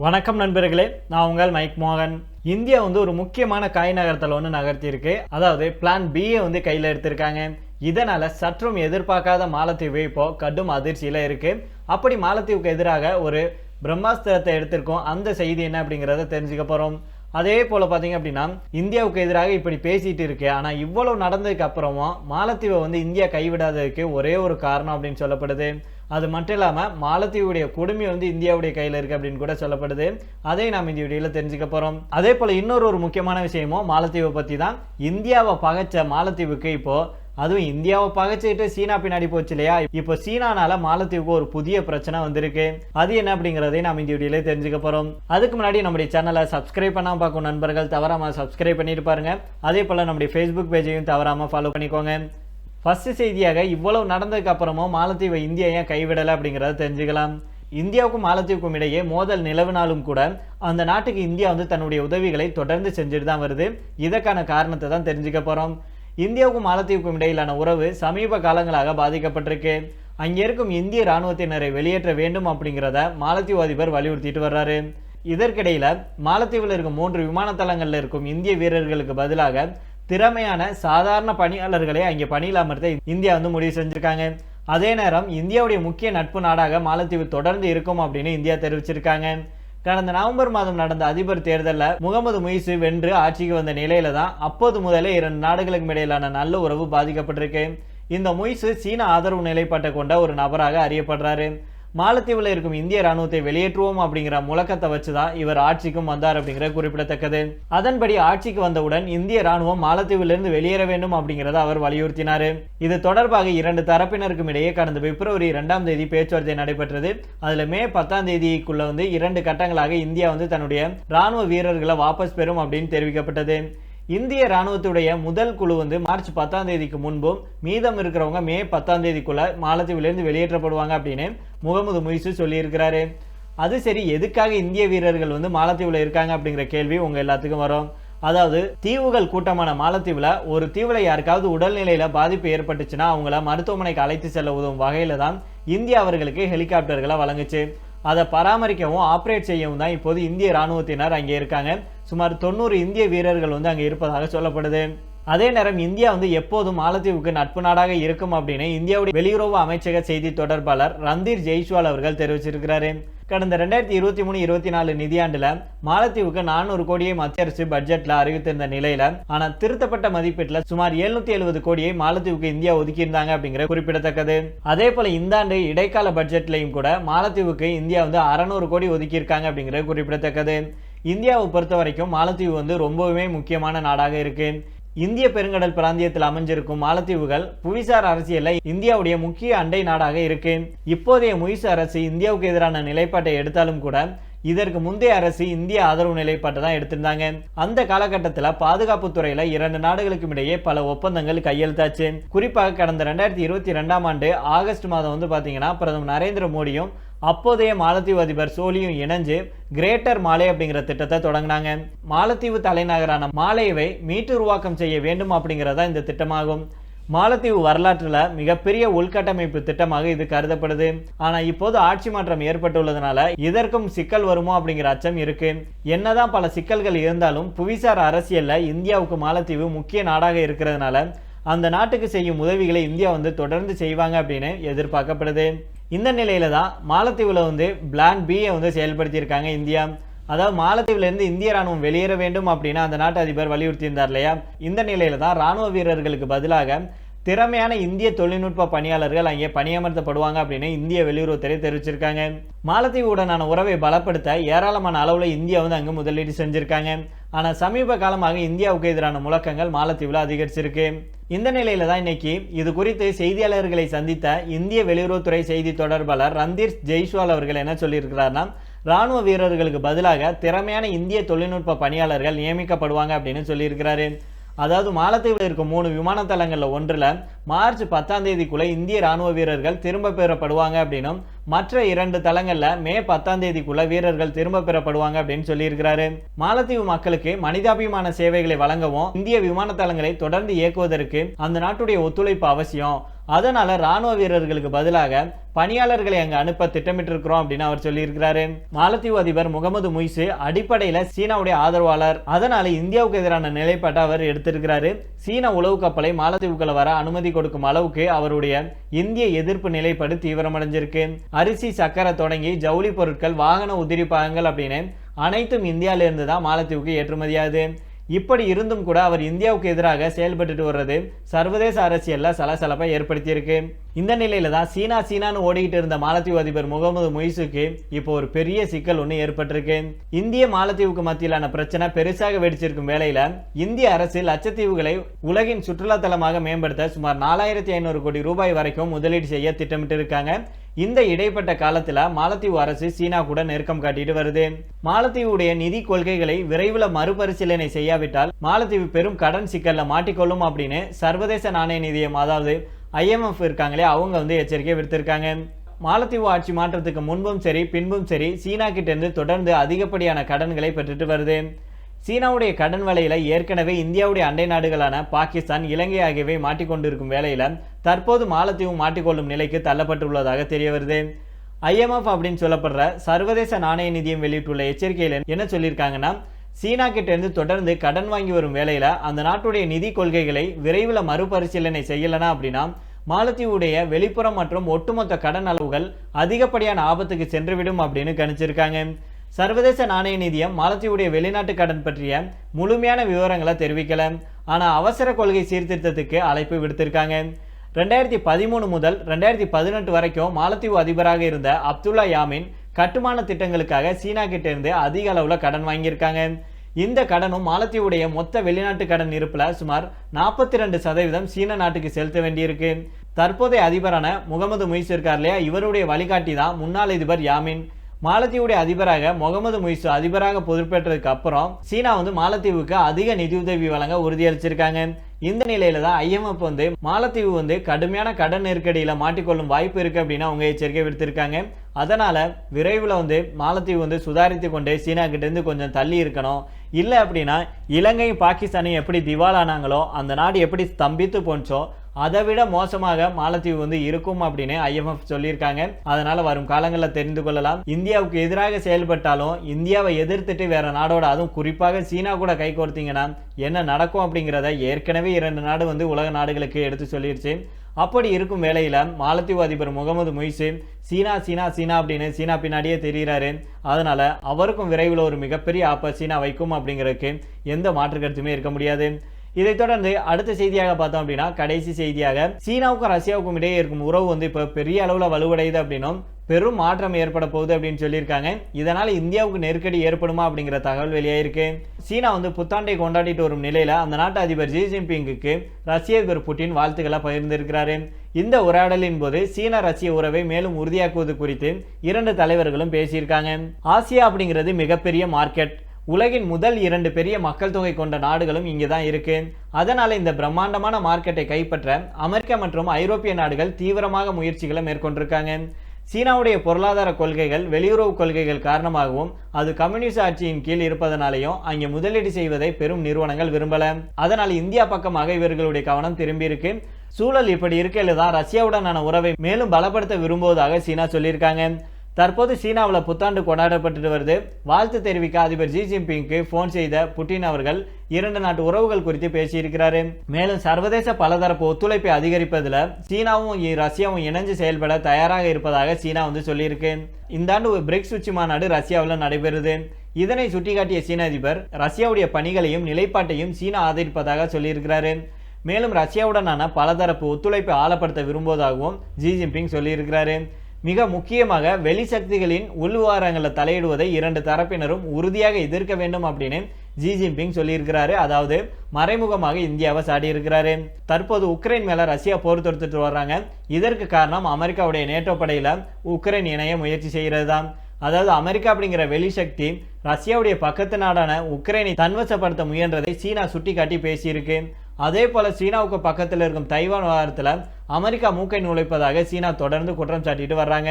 வணக்கம் நண்பர்களே நான் உங்கள் மைக் மோகன். இந்தியா வந்து ஒரு முக்கியமான காய் நகரத்தில் ஒன்று நகர்த்தியிருக்கு. அதாவது பிளான் பியை வந்து கையில் எடுத்திருக்காங்க. இதனால் சற்றும் எதிர்பார்க்காத மாலத்தீவு இப்போ கடும் அதிர்ச்சியில் இருக்குது அப்படி மாலத்தீவுக்கு எதிராக ஒரு பிரம்மாஸ்திரத்தை எடுத்திருக்கோம். அந்த செய்தி என்ன அப்படிங்கிறத தெரிஞ்சுக்க போகிறோம் அதே போல் பார்த்தீங்க அப்படின்னா இந்தியாவுக்கு எதிராக இப்படி பேசிகிட்டு இருக்கு. ஆனால் இவ்வளோ நடந்ததுக்கு அப்புறமும் மாலத்தீவை வந்து இந்தியா கைவிடாததுக்கு ஒரே ஒரு காரணம் அப்படின்னு சொல்லப்படுது. அது மட்டும் இல்லாமல் மாலத்தீவுடைய கொடுமை வந்து இந்தியாவுடைய கையில் இருக்குது அப்படின்னு கூட சொல்லப்படுது. அதை நாம் இந்த வீடியோவில் தெரிஞ்சுக்க போகிறோம் அதே போல் இன்னொரு ஒரு முக்கியமான விஷயமும் மாலத்தீவை பற்றி தான். இந்தியாவை பகைச்ச மாலத்தீவுக்கு இப்போது அதுவும் இந்தியாவை பகைச்சிட்டு சீனா பின்னாடி போச்சு இல்லையா? இப்போ சீனானால மாலத்தீவுக்கு ஒரு புதிய பிரச்சனை வந்திருக்கு. அது என்ன அப்படிங்கிறதை நாம் இந்த வீடியோல தெரிஞ்சுக்க போறோம். அதுக்கு முன்னாடி நம்முடைய சேனலை சப்ஸ்கிரைப் பண்ணாம பார்க்கும் நண்பர்கள் தவறாம சப்ஸ்கிரைப் பண்ணிட்டு பாருங்க. அதே போல நம்முடைய ஃபேஸ்புக் பேஜையும் தவறாம ஃபாலோ பண்ணிக்கோங்க. ஃபஸ்ட்டு செய்தியாக இவ்வளவு நடந்ததுக்கு அப்புறமும் மாலத்தீவை இந்தியா ஏன் கைவிடலை அப்படிங்கிறத தெரிஞ்சுக்கலாம். இந்தியாவுக்கும் மாலத்தீவுக்கும் இடையே மோதல் நிலவினாலும் கூட அந்த நாட்டுக்கு இந்தியா வந்து தன்னுடைய உதவிகளை தொடர்ந்து செஞ்சுட்டு தான் வருது. இதற்கான காரணத்தை தான் தெரிஞ்சுக்க போகிறோம் இந்தியாவுக்கும் மாலத்தீவுக்கும் இடையிலான உறவு சமீப காலங்களாக பாதிக்கப்பட்டிருக்கு. அங்கே இருக்கும் இந்திய ராணுவத்தினரை வெளியேற்ற வேண்டும் அப்படிங்கிறத மாலத்தீவு அதிபர் வலியுறுத்திட்டு வர்றாரு. இதற்கிடையில் மாலத்தீவில் இருக்கும் மூன்று விமான தளங்களில் இருக்கும் இந்திய வீரர்களுக்கு பதிலாக திறமையான சாதாரண பணியாளர்களை அங்கே பணியில் அமர்த்த இந்தியா வந்து முடிவு செஞ்சுருக்காங்க. அதே நேரம் இந்தியாவுடைய முக்கிய நட்பு நாடாக மாலத்தீவு தொடர்ந்து இருக்கும் அப்படின்னு இந்தியா தெரிவிச்சிருக்காங்க. கடந்த நவம்பர் மாதம் நடந்த அதிபர் தேர்தலில் முகமது முயிசு வென்று ஆட்சிக்கு வந்த நிலையில தான் அப்போது முதலே இரண்டு நாடுகளுக்கும் இடையிலான நல்ல உறவு பாதிக்கப்பட்டிருக்கு. இந்த முயிசு சீன ஆதரவு நிலைப்பாட்டை கொண்ட ஒரு நபராக அறியப்படுறாரு. மாலத்தீவில் இருக்கும் இந்திய ராணுவத்தை வெளியேற்றுவோம் அப்படிங்கிற முழக்கத்தை வச்சுதான் இவர் ஆட்சிக்கும் வந்தார் அப்படிங்கிற குறிப்பிடத்தக்கது. அதன்படி ஆட்சிக்கு வந்தவுடன் இந்திய ராணுவம் மாலத்தீவிலிருந்து வெளியேற வேண்டும் அப்படிங்கிறத அவர் வலியுறுத்தினார். இது தொடர்பாக இரண்டு தரப்பினருக்கும் இடையே கடந்த பிப்ரவரி இரண்டாம் தேதி பேச்சுவார்த்தை நடைபெற்றது. அதில் மே பத்தாம் தேதிக்குள்ள வந்து இரண்டு கட்டங்களாக இந்தியா வந்து தன்னுடைய ராணுவ வீரர்களை வாபஸ் பெறும் அப்படின்னு தெரிவிக்கப்பட்டது. இந்திய ராணுவத்துடைய முதல் குழு வந்து மார்ச் பத்தாம் தேதிக்கு முன்பும் மீதம் இருக்கிறவங்க மே பத்தாம் தேதிக்குள்ள மாலத்தீவிலிருந்து வெளியேற்றப்படுவாங்க அப்படின்னு முகமது முயிசு சொல்லியிருக்கிறாரு. அது சரி எதுக்காக இந்திய வீரர்கள் வந்து மாலத்தீவில் இருக்காங்க அப்படிங்கிற கேள்வி உங்க எல்லாத்துக்கும் வரும். அதாவது தீவுகள் கூட்டமான மாலத்தீவில் ஒரு தீவில் யாருக்காவது உடல்நிலையில் பாதிப்பு ஏற்பட்டுச்சுன்னா அவங்கள மருத்துவமனைக்கு அழைத்து செல்ல உதவும் வகையில் தான் இந்தியா அவர்களுக்கு ஹெலிகாப்டர்களை வழங்குச்சு. அதை பராமரிக்கவும் ஆப்ரேட் செய்யவும் தான் இப்போது இந்திய ராணுவத்தினர் அங்கே இருக்காங்க. சுமார் தொண்ணூறு இந்திய வீரர்கள் வந்து அங்கே இருப்பதாக சொல்லப்படுது. அதே நேரம் இந்தியா வந்து எப்போதும் மாலத்தீவுக்கு நட்பு நாடாக இருக்கும் அப்படின்னு இந்தியாவுடைய வெளியுறவு அமைச்சக செய்தி தொடர்பாளர் ரந்தீர் ஜெய்ஸ்வால் அவர்கள் தெரிவிச்சிருக்கிறாரு. கடந்த ரெண்டாயிரத்தி இருபத்தி மூணு இருபத்தி நாலு நிதியாண்டுல மாலத்தீவுக்கு நானூறு கோடியை மத்திய அரசு பட்ஜெட்ல அறிவித்திருந்த நிலையில ஆனா திருத்தப்பட்ட மதிப்பீட்டுல சுமார் எழுநூத்தி எழுபது கோடியை மாலத்தீவுக்கு இந்தியா ஒதுக்கியிருந்தாங்க அப்படிங்கிற குறிப்பிடத்தக்கது. அதே போல இந்த ஆண்டு இடைக்கால பட்ஜெட்லையும் கூட மாலத்தீவுக்கு இந்தியா வந்து அறநூறு கோடி ஒதுக்கியிருக்காங்க அப்படிங்கிற குறிப்பிடத்தக்கது. இந்தியாவை பொறுத்த வரைக்கும் மாலத்தீவு வந்து ரொம்பவுமே முக்கியமான நாடாக இருக்கு. இந்திய பெருங்கடல் பிராந்தியத்தில் அமைஞ்சிருக்கும் மாலத்தீவுகள் புவிசார் அரசியலில் இந்தியாவுடைய முக்கிய அண்டை நாடாக இருக்கு. இப்போதைய முயிசு அரசு இந்தியாவுக்கு எதிரான நிலைப்பாட்டை எடுத்தாலும் கூட இதற்கு முந்தைய அரசு இந்திய ஆதரவு நிலைப்பாட்டை தான் எடுத்திருந்தாங்க. அந்த காலகட்டத்தில் பாதுகாப்பு துறையில இரண்டு நாடுகளுக்கும் இடையே பல ஒப்பந்தங்கள் கையெழுத்தாச்சு. குறிப்பாக கடந்த ரெண்டாயிரத்தி இருபத்தி ரெண்டாம் ஆண்டு ஆகஸ்ட் மாதம் வந்து பாத்தீங்கன்னா பிரதமர் நரேந்திர மோடியும் அப்போதைய மாலத்தீவு அதிபர் சோலியும் இணைஞ்சு கிரேட்டர் மாலே அப்படிங்கிற திட்டத்தை தொடங்கினாங்க. மாலத்தீவு தலைநகரான மாலேவை மீட்டுருவாக்கம் செய்ய வேண்டும் அப்படிங்கிறதா இந்த திட்டமாகும். மாலத்தீவு வரலாற்றில் மிகப்பெரிய உள்கட்டமைப்பு திட்டமாக இது கருதப்படுது. ஆனால் இப்போது ஆட்சி மாற்றம் ஏற்பட்டுள்ளதுனால இதற்கும் சிக்கல் வருமோ அப்படிங்கிற அச்சம் இருக்கு. என்னதான் பல சிக்கல்கள் இருந்தாலும் புவிசார் அரசியலில் இந்தியாவுக்கு மாலத்தீவு முக்கிய நாடாக இருக்கிறதுனால அந்த நாட்டுக்கு செய்யும் உதவிகளை இந்தியா வந்து தொடர்ந்து செய்வாங்க அப்படின்னு எதிர்பார்க்கப்படுது. இந்த நிலையில் தான் மாலத்தீவில் வந்து பிளான் பியை வந்து செயல்படுத்தியிருக்காங்க இந்தியா. அதாவது மாலத்தீவிலிருந்து இந்திய ராணுவம் வெளியேற வேண்டும் அப்படின்னா அந்த நாட்டு அதிபர் வலியுறுத்தியிருந்தார் இல்லையா? இந்த நிலையில் தான் ராணுவ வீரர்களுக்கு பதிலாக திறமையான இந்திய தொழில்நுட்ப பணியாளர்கள் அங்கே பணியமர்த்தப்படுவாங்க அப்படின்னு இந்திய வெளியுறவுத்துறை தெரிவிச்சிருக்காங்க. மாலத்தீவுடனான உறவை பலப்படுத்த ஏராளமான அளவில் இந்தியா வந்து அங்கே முதலீடு செஞ்சுருக்காங்க. ஆனால் சமீப காலமாக இந்தியாவுக்கு எதிரான முழக்கங்கள் மாலத்தீவில் அதிகரிச்சிருக்கு. இந்த நிலையில தான் இன்னைக்கு இது குறித்து செய்தியாளர்களை சந்தித்த இந்திய வெளியுறவுத்துறை செய்தி தொடர்பாளர் ரந்தீர் ஜெய்ஸ்வால் அவர்கள் என்ன சொல்லியிருக்கிறார்னா ராணுவ வீரர்களுக்கு பதிலாக திறமையான இந்திய தொழில்நுட்ப பணியாளர்கள் நியமிக்கப்படுவாங்க அப்படின்னு சொல்லியிருக்கிறாரு. அதாவது மாலத்தீவில் இருக்கும் மூணு விமான தளங்களில் ஒன்றில் மார்ச் பத்தாம் தேதிக்குள்ளே இந்திய ராணுவ வீரர்கள் திரும்ப பெறப்படுவாங்க அப்படின்னும் மற்ற இரண்டு தளங்களில் மே பத்தாம் தேதிக்குள்ள வீரர்கள் திரும்ப பெறப்படுவாங்க அப்படின்னு சொல்லியிருக்கிறாரு. மாலத்தீவு மக்களுக்கு மனிதாபிமான சேவைகளை வழங்கவும் இந்திய விமான தளங்களை தொடர்ந்து இயக்குவதற்கு அந்த நாட்டுடைய ஒத்துழைப்பு அவசியம். அதனால ராணுவ வீரர்களுக்கு பதிலாக பணியாளர்களை அங்கே அனுப்ப திட்டமிட்டிருக்கிறோம் அப்படின்னு அவர் சொல்லியிருக்கிறாரு. மாலத்தீவு அதிபர் முகமது முய்சு அடிப்படையில் சீனாவுடைய ஆதரவாளர். அதனால இந்தியாவுக்கு எதிரான நிலைப்பாட்டை அவர் எடுத்திருக்கிறாரு. சீன உளவு கப்பலை மாலத்தீவுக்குள்ள வர அனுமதி கொடுக்கும் அளவுக்கு அவருடைய இந்திய எதிர்ப்பு நிலைப்பாடு தீவிரமடைஞ்சிருக்கு. அரிசி சக்கரை தொடங்கி ஜவுளி பொருட்கள் வாகன உதிரி பாகங்கள் அப்படின்னு அனைத்தும் இந்தியாவிலிருந்து தான் மாலத்தீவுக்கு ஏற்றுமதியாகுது. இப்படி இருந்தும் கூட அவர் இந்தியாவுக்கு எதிராக செயல்பட்டுட்டு வர்றது சர்வதேச அரசியலில் சலசலப்பை ஏற்படுத்தியிருக்கு. இந்த நிலையில தான் சீனா சீனான்னு ஓடிக்கிட்டு இருந்த மாலத்தீவு அதிபர் முகமது மொய்சுக்கு இப்போ ஒரு பெரிய சிக்கல் ஒன்று ஏற்பட்டிருக்கு. இந்திய மாலத்தீவுக்கு மத்தியிலான பிரச்சனை பெருசாக வெடிச்சிருக்கும் வேளையில இந்திய அரசு லட்சத்தீவுகளை உலகின் சுற்றுலா தலமாக மேம்படுத்த சுமார் நாலாயிரத்தி ஐநூறு கோடி ரூபாய் வரைக்கும் முதலீடு செய்ய திட்டமிட்டு இருக்காங்க இந்த இடைப்பட்ட காலத்தில் மாலத்தீவு அரசு சீனா கூட நெருக்கம் காட்டிட்டு வருது. மாலத்தீவுடைய நிதி கொள்கைகளை விரைவில் மறுபரிசீலனை செய்யாவிட்டால் மாலத்தீவு பெரும் கடன் சிக்கலில் மாட்டிக்கொள்ளும் அப்படின்னு சர்வதேச நாணய நிதியம் அதாவது ஐஎம்எஃப் இருக்காங்களே அவங்க வந்து எச்சரிக்கை விடுத்திருக்காங்க. மாலத்தீவு ஆட்சி மாற்றத்துக்கு முன்பும் சரி பின்பும் சரி சீனா கிட்டேருந்து தொடர்ந்து அதிகப்படியான கடன்களை பெற்றுட்டு வருது. சீனாவுடைய கடன் வலையில் ஏற்கனவே இந்தியாவுடைய அண்டை நாடுகளான பாகிஸ்தான் இலங்கை ஆகியவை மாட்டிக்கொண்டிருக்கும் வேளையில் தற்போது மாலத்தீவு மாட்டிக்கொள்ளும் நிலைக்கு தள்ளப்பட்டுள்ளதாக தெரிய வருது ஐஎம்எஃப் அப்படின்னு சொல்லப்படுற சர்வதேச நாணய நிதியம் வெளியிட்டுள்ள எச்சரிக்கையில் என்ன சொல்லியிருக்காங்கன்னா சீனா கிட்டேருந்து தொடர்ந்து கடன் வாங்கி வரும் வேளையில் அந்த நாட்டுடைய நிதி கொள்கைகளை விரைவில் மறுபரிசீலனை செய்யலனா அப்படின்னா மாலத்தீவுடைய வெளிப்புறம் மற்றும் ஒட்டுமொத்த கடன் அளவுகள் அதிகப்படியான ஆபத்துக்கு சென்றுவிடும் அப்படின்னு கணிச்சிருக்காங்க. சர்வதேச நாணய நிதியம் மாலத்தீவுடைய வெளிநாட்டு கடன் பற்றிய முழுமையான விவரங்களை தெரிவிக்கல. ஆனால் அவசர கொள்கை சீர்திருத்தத்துக்கு அழைப்பு விடுத்திருக்காங்க. ரெண்டாயிரத்தி பதிமூணு முதல் ரெண்டாயிரத்தி பதினெட்டு வரைக்கும் மாலத்தீவு அதிபராக இருந்த அப்துல்லா யாமின் கட்டுமான திட்டங்களுக்காக சீனா கிட்ட இருந்து அதிக அளவில் கடன் வாங்கியிருக்காங்க. இந்த கடனும் மாலத்தீவுடைய மொத்த வெளிநாட்டு கடன் இருப்பில் சுமார் நாற்பத்தி ரெண்டு சதவீதம் சீன நாட்டுக்கு செலுத்த வேண்டியிருக்கு. தற்போதைய அதிபரான முகமது முய்ஸ் இருக்கார் இல்லையா? இவருடைய வழிகாட்டி தான் முன்னாள் அதிபர் யாமின். மாலத்தீவுடைய அதிபராக முகமது முய்சு அதிபராக பொறுப்பேற்றதுக்கு அப்புறம் சீனா வந்து மாலத்தீவுக்கு அதிக நிதியுதவி வழங்க உறுதியளிச்சிருக்காங்க. இந்த நிலையில தான் ஐஎம்எஃப் வந்து மாலத்தீவு வந்து கடுமையான கடன் நெருக்கடியில் மாட்டிக்கொள்ளும் வாய்ப்பு இருக்கு அப்படின்னு அவங்க எச்சரிக்கை விடுத்திருக்காங்க. அதனால விரைவில் வந்து மாலத்தீவு வந்து சுதாரித்து கொண்டு சீனா கிட்ட இருந்து கொஞ்சம் தள்ளி இருக்கணும். இல்லை அப்படின்னா இலங்கையும் பாகிஸ்தானையும் எப்படி திவாலானாங்களோ அந்த நாடு எப்படி ஸ்தம்பித்து போச்சோ அதை விட மோசமாக மாலத்தீவு வந்து இருக்கும் அப்படின்னு ஐஎம்எஃப் சொல்லியிருக்காங்க. அதனால வரும் காலங்களில் தெரிந்து கொள்ளலாம். இந்தியாவுக்கு எதிராக செயல்பட்டாலும் இந்தியாவை எதிர்த்துட்டு வேற நாடோட அதுவும் குறிப்பாக சீனா கூட கை கோர்த்தீங்கன்னா என்ன நடக்கும் அப்படிங்கிறத ஏற்கனவே இரண்டு நாடு வந்து உலக நாடுகளுக்கு எடுத்து சொல்லிடுச்சு அப்படி இருக்கும் வேளையில் மாலத்தீவு அதிபர் முகமது மொய்சு சீனா சீனா சீனா அப்படின்னு சீனா பின்னாடியே தெரிகிறாரு அதனால அவருக்கும் விரைவில் ஒரு மிகப்பெரிய ஆப்ப சீனா வைக்கும் அப்படிங்கிறதுக்கு எந்த மாற்று கருத்துமே இருக்க முடியாது. இதைத் தொடர்ந்து அடுத்த செய்தியாக பார்த்தோம் அப்படின்னா கடைசி செய்தியாக சீனாவுக்கும் ரஷ்யாவுக்கும் இடையே இருக்கும் உறவு வந்து இப்போ பெரிய அளவில் வலுவடையுது அப்படின்னும் பெரும் மாற்றம் ஏற்பட போகுது அப்படின்னு சொல்லியிருக்காங்க. இதனால் இந்தியாவுக்கு நெருக்கடி ஏற்படுமா அப்படிங்கிற தகவல் வெளியாயிருக்கு. சீனா வந்து புத்தாண்டை கொண்டாடிட்டு வரும் நிலையில் அந்த நாட்டு அதிபர் ஜி ஜின்பிங்குக்கு ரஷ்ய அதிபர் புட்டின் வாழ்த்துக்களை பகிர்ந்திருக்கிறாரு. இந்த உரையாடலின் போது சீன ரஷ்ய உறவை மேலும் உறுதியாக்குவது குறித்து இரண்டு தலைவர்களும் பேசியிருக்காங்க. ஆசியா அப்படிங்கிறது மிகப்பெரிய மார்க்கெட். உலகின் முதல் இரண்டு பெரிய மக்கள் தொகை கொண்ட நாடுகளும் இங்கே தான் இருக்கு. அதனால இந்த பிரம்மாண்டமான மார்க்கெட்டை கைப்பற்ற அமெரிக்கா மற்றும் ஐரோப்பிய நாடுகள் தீவிரமாக முயற்சிகளை மேற்கொண்டிருக்காங்க. சீனாவுடைய பொருளாதார கொள்கைகள் வெளியுறவு கொள்கைகள் காரணமாகவும் அது கம்யூனிஸ்ட் ஆட்சியின் கீழ் இருப்பதனாலையும் அங்கே முதலீடு செய்வதை பெரும் நிறுவனங்கள் விரும்பல. அதனால் இந்தியா பக்கமாக இவர்களுடைய கவனம் திரும்பி இருக்கு. சூழல் இப்படி இருக்கையில தான் ரஷ்யாவுடனான உறவை மேலும் பலப்படுத்த விரும்புவதாக சீனா சொல்லியிருக்காங்க. தற்போது சீனாவில் புத்தாண்டு கொண்டாடப்பட்டு வருது. வாழ்த்து தெரிவிக்க அதிபர் ஜி ஜின்பிங்க்கு போன் செய்த புட்டின் அவர்கள் இரண்டு நாட்டு உறவுகள் குறித்து பேசியிருக்கிறாரு. மேலும் சர்வதேச பலதரப்பு ஒத்துழைப்பை அதிகரிப்பதில் சீனாவும் ரஷ்யாவும் இணைஞ்சு செயல்பட தயாராக இருப்பதாக சீனா வந்து சொல்லியிருக்கு. இந்த ஆண்டு ஒரு பிரிக்ஸ் உச்சி மாநாடு ரஷ்யாவில் நடைபெறுது. இதனை சுட்டிக்காட்டிய சீன அதிபர் ரஷ்யாவுடைய பணிகளையும் நிலைப்பாட்டையும் சீனா ஆதரிப்பதாக சொல்லியிருக்கிறாரு. மேலும் ரஷ்யாவுடனான பலதரப்பு ஒத்துழைப்பை ஆழப்படுத்த விரும்புவதாகவும் ஜி ஜின்பிங் சொல்லியிருக்கிறாரு. மிக முக்கியமாக வெளி சக்திகளின் உள்வாரங்களில் தலையிடுவதை இரண்டு தரப்பினரும் உறுதியாக எதிர்க்க வேண்டும் அப்படின்னு ஜி ஜின்பிங் சொல்லியிருக்கிறாரு. அதாவது மறைமுகமாக இந்தியாவை சாடியிருக்கிறாரு. தற்போது உக்ரைன் மேல ரஷ்யா போர் தொடுத்துட்டு வர்றாங்க. இதற்கு காரணம் அமெரிக்காவுடைய நேட்டோ படையில உக்ரைன் இணைய முயற்சி செய்கிறது தான் அதாவது அமெரிக்கா அப்படிங்கிற வெளிசக்தி ரஷ்யாவுடைய பக்கத்து நாடான உக்ரைனை தன்வசப்படுத்த முயன்றதை சீனா சுட்டி காட்டி பேசியிருக்கு. அதே போல சீனாவுக்கு பக்கத்தில் இருக்கும் தைவான் விவகாரத்தில் அமெரிக்கா மூக்கை நுழைப்பதாக சீனா தொடர்ந்து குற்றம் சாட்டிட்டு வர்றாங்க.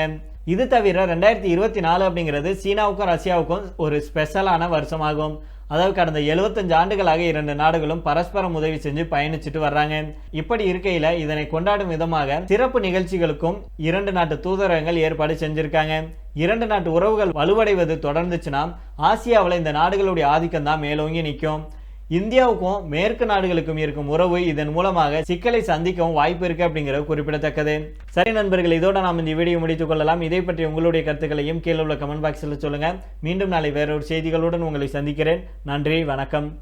இது தவிர ரெண்டாயிரத்தி இருபத்தி நாலு அப்படிங்கிறது சீனாவுக்கும் ரஷ்யாவுக்கும் ஒரு ஸ்பெஷலான வருஷமாகும். அதாவது கடந்த 75 ஆண்டுகளாக இரண்டு நாடுகளும் பரஸ்பரம் உதவி செஞ்சு பயணிச்சுட்டு வர்றாங்க. இப்படி இருக்கையில இதனை கொண்டாடும் விதமாக சிறப்பு நிகழ்ச்சிகளுக்கும் இரண்டு நாட்டு தூதரகங்கள் ஏற்பாடு செஞ்சிருக்காங்க. இரண்டு நாட்டு உறவுகள் வலுவடைவது தொடர்ந்துச்சுன்னா ஆசியாவில் இந்த நாடுகளுடைய ஆதிக்கம் தான் மேலோங்கி நிற்கும். இந்தியாவுக்கும் மேற்கு நாடுகளுக்கும் இருக்கும் உறவு இதன் மூலமாக சிக்கலை சந்திக்கவும் வாய்ப்பு இருக்கு அப்படிங்கிறது குறிப்பிடத்தக்கது. சரி நண்பர்கள் இதோட நாம் இந்த வீடியோ முடித்துக் கொள்ளலாம். இதை பற்றி உங்களுடைய கருத்துக்களையும் கீழே உள்ள கமெண்ட் பாக்ஸில் சொல்லுங்க. மீண்டும் நாளை வேறொரு செய்திகளுடன் உங்களை சந்திக்கிறேன். நன்றி வணக்கம்.